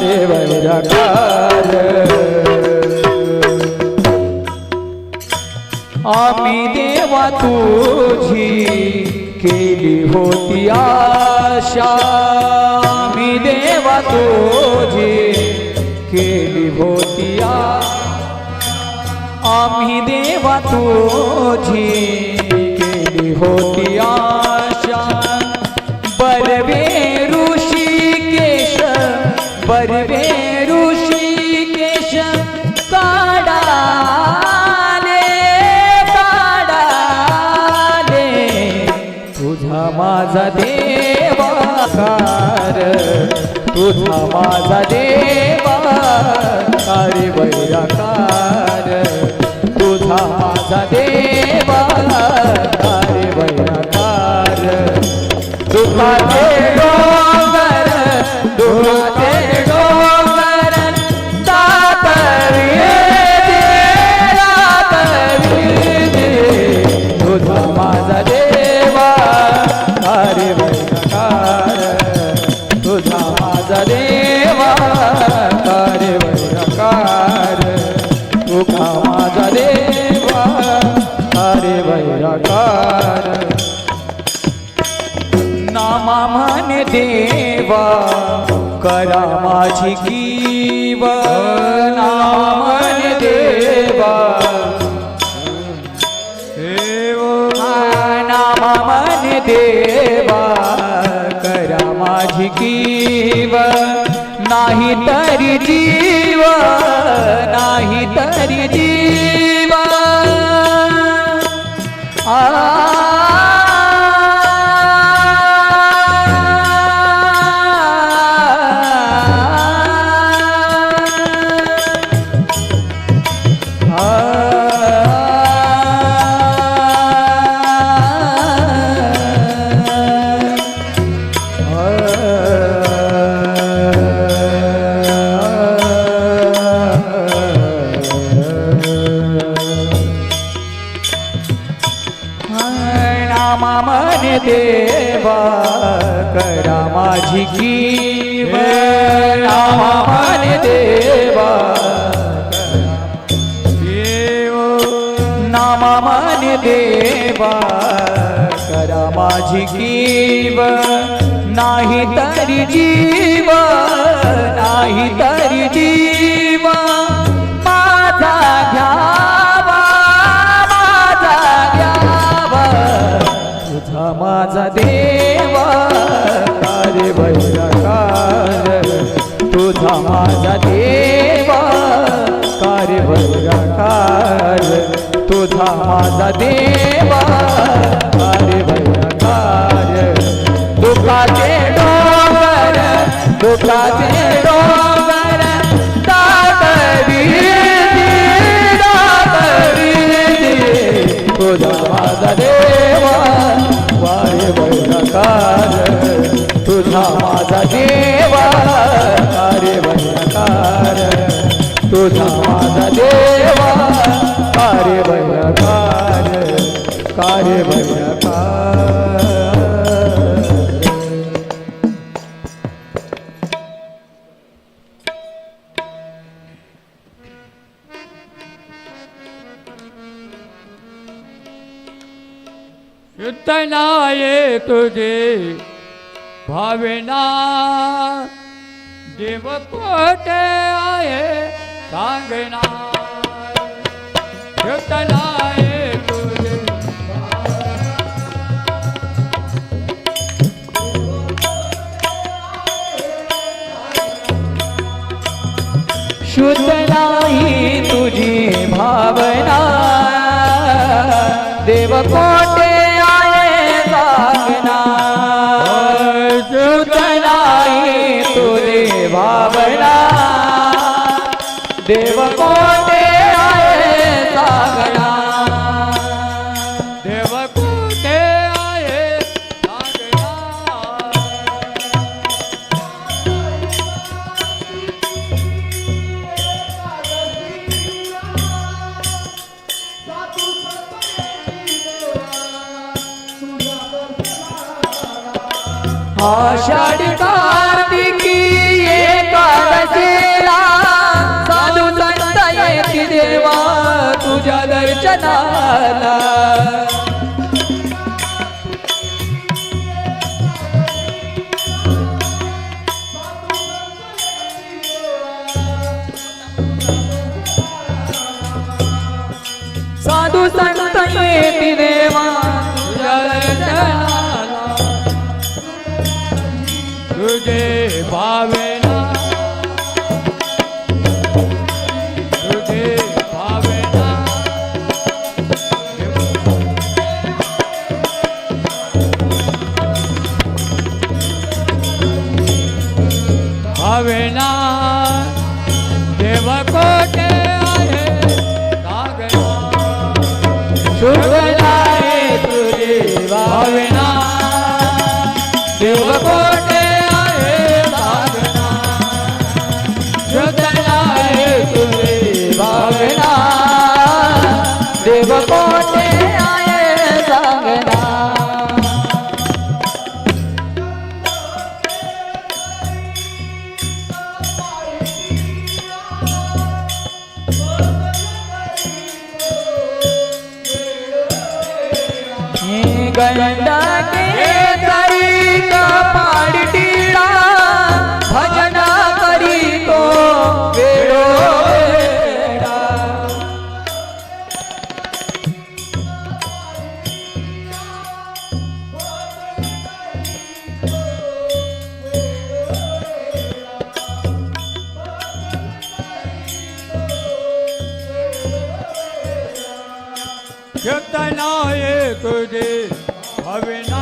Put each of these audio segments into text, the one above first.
अरे वैराकार आम्ही देवा तुझी केली होती आशा. आम्ही देवा तुझी केली होती आम्ही देवा तुझी केली होती आशा. माझा देवाकार तुझा माझा देवा देवाकार वैराकार तुझा माझा देवा नामा म्हणे देवा करा माझी कीव नामा म्हणे देवा. नामा म्हणे देवा करा माझी कीव नाही तरी जीव नामा म्हणे देवा करा माझी जीव नाही तरी जीव नाही तरी जीव. माझा घ्यावा माझा घ्यावा. तुझा माझा देव. देवा कार्य वैराकार दुखाचे डोंगर दुखाचे डोंगर दाटरी दाटरी तुझा माझा देवा वारे वैराकार तुझा माझा देवा कार्य वैराकार तुझा माझा कार्य वैराकार कार्य वैराकार युद्धनाये तुझे भावना देव कोटे आहे सांगना. शुद्ध नाही तुझी भावना देव दर्शनाला साधू संत येती देवा સર્વ કોટ જગતના એક દે હવે ના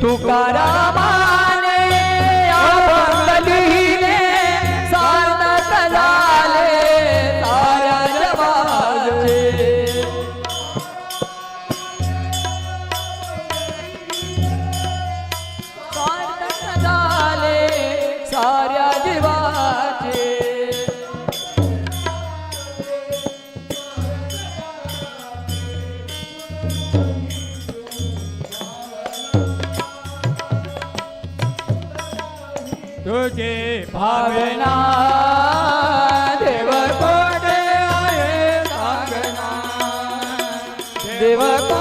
तुकारामा 来吧。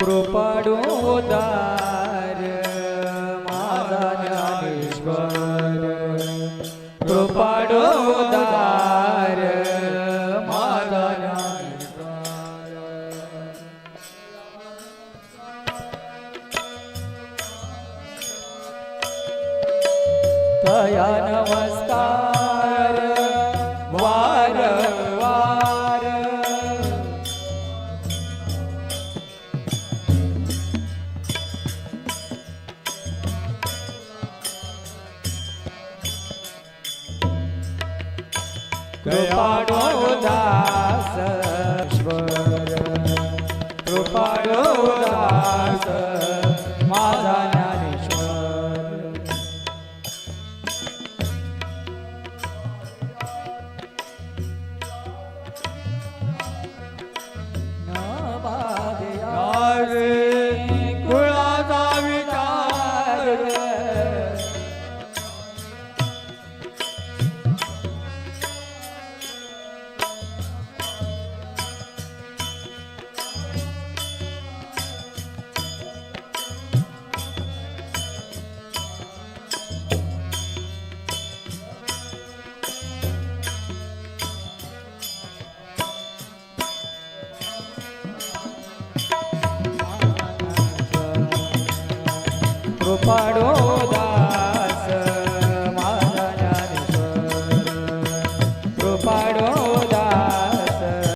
કૃપાડો ઉદાર મારા જ્ઞાનેશ્વર કૃપાડો ઉદાર મારા જ્ઞાનેશ્વર કયા નમસ્કાર કૃપાનો દાસ. સ્વ ಪಡೋದ